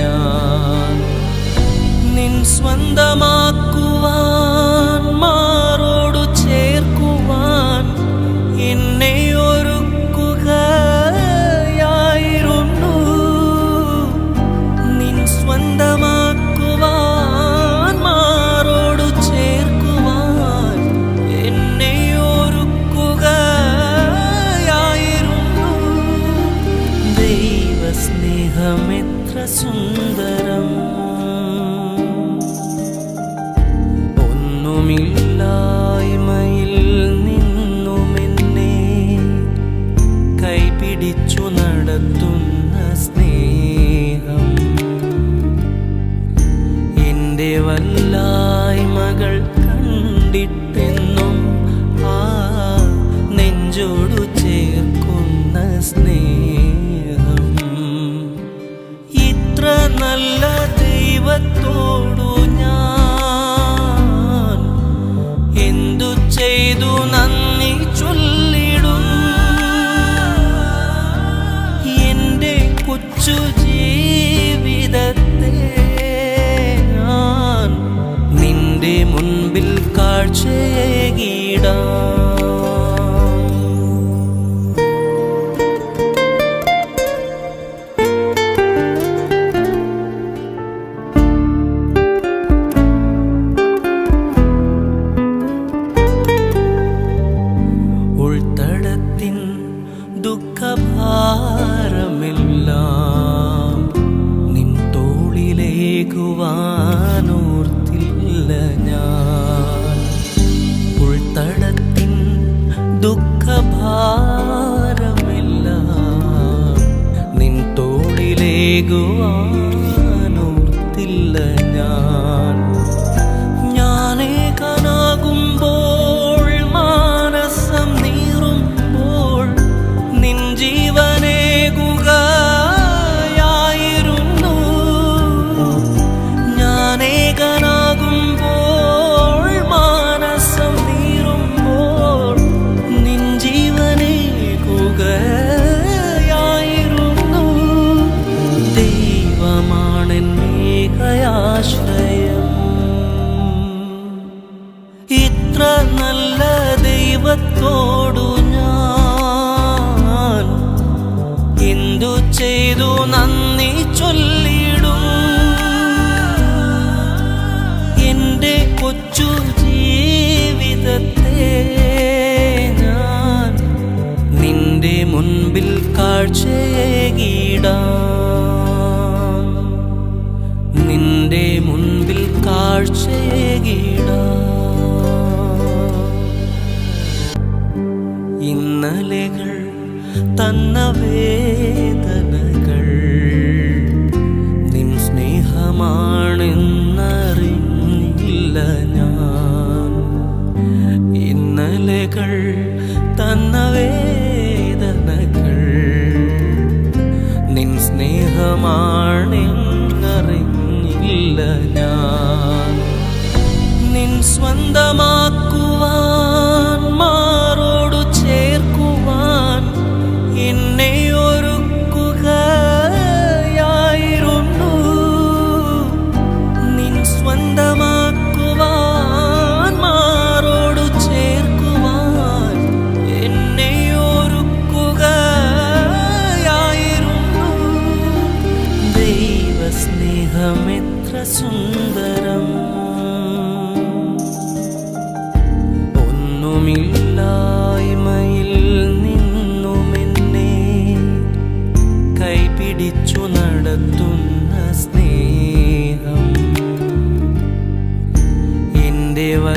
ഞാൻ നിൻ സ്വന്തമാക്കുവാൻ ഇത്ര നല്ല ദൈവത്തോടു ഞാൻ. എന്തു ചെയ്തു നന്ദി ചൊല്ലിടും. എന്റെ കൊച്ചു ജീവിതത്തെ ഞാൻ നിന്റെ മുൻപിൽ കാഴ്ചയേകിടാം. লেগুয়া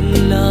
and love.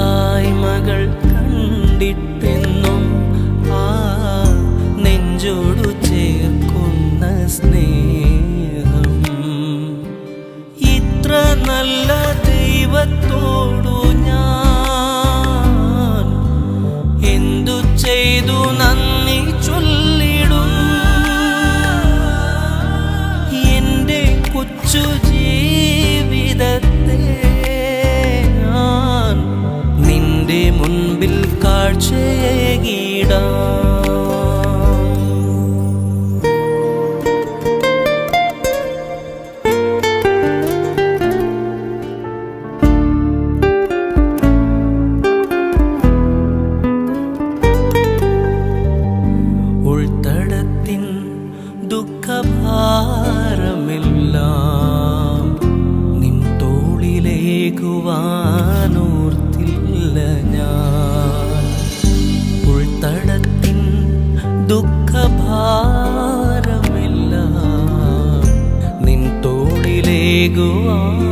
go on.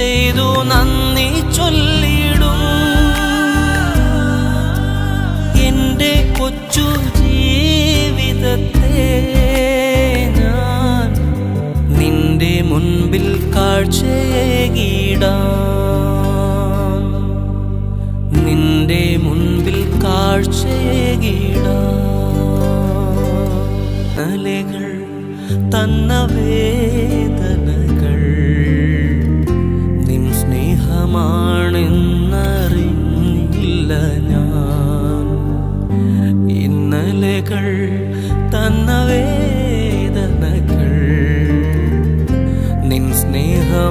ചെയ്തു നന്ദി ചൊല്ലിടും. എന്റെ കൊച്ചു ജീവിതത്തെ ഞാൻ നിന്റെ മുൻപിൽ കാഴ്ചയേകിടാം. നിന്റെ മുൻപിൽ കാഴ്ചയേകിടാം. അലകൾ തന്ന വേദന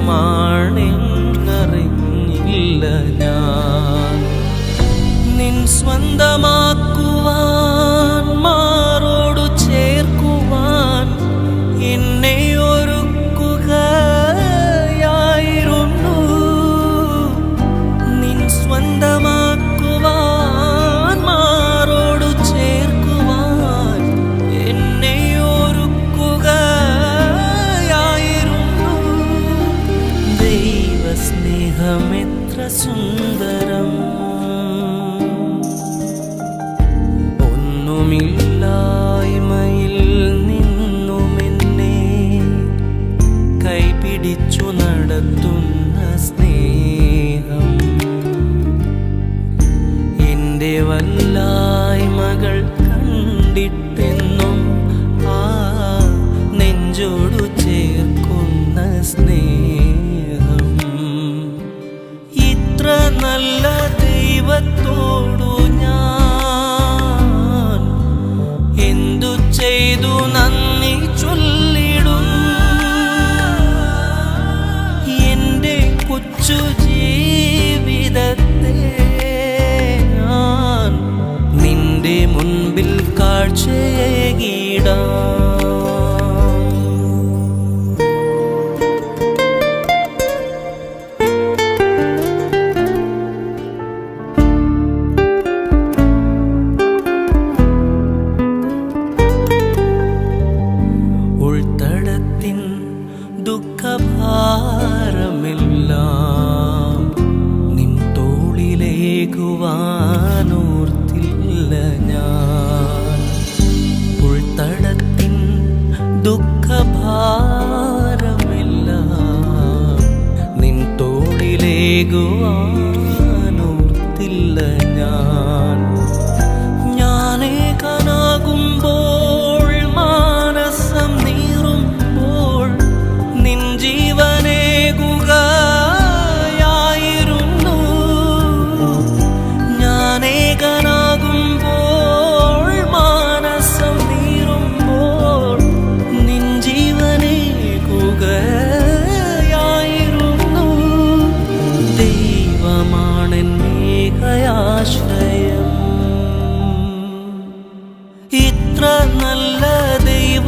സ്വന്തമാണെന്നറിഞ്ഞില്ല ഞാൻ നിൻ സ്വന്തമാക്ക ചെയ്തു നന്ദി? go on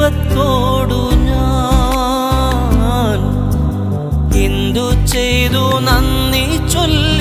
ദൈവത്തോടു ഞാൻ എന്തു ചെയ്തു നന്ദി ചൊല്ല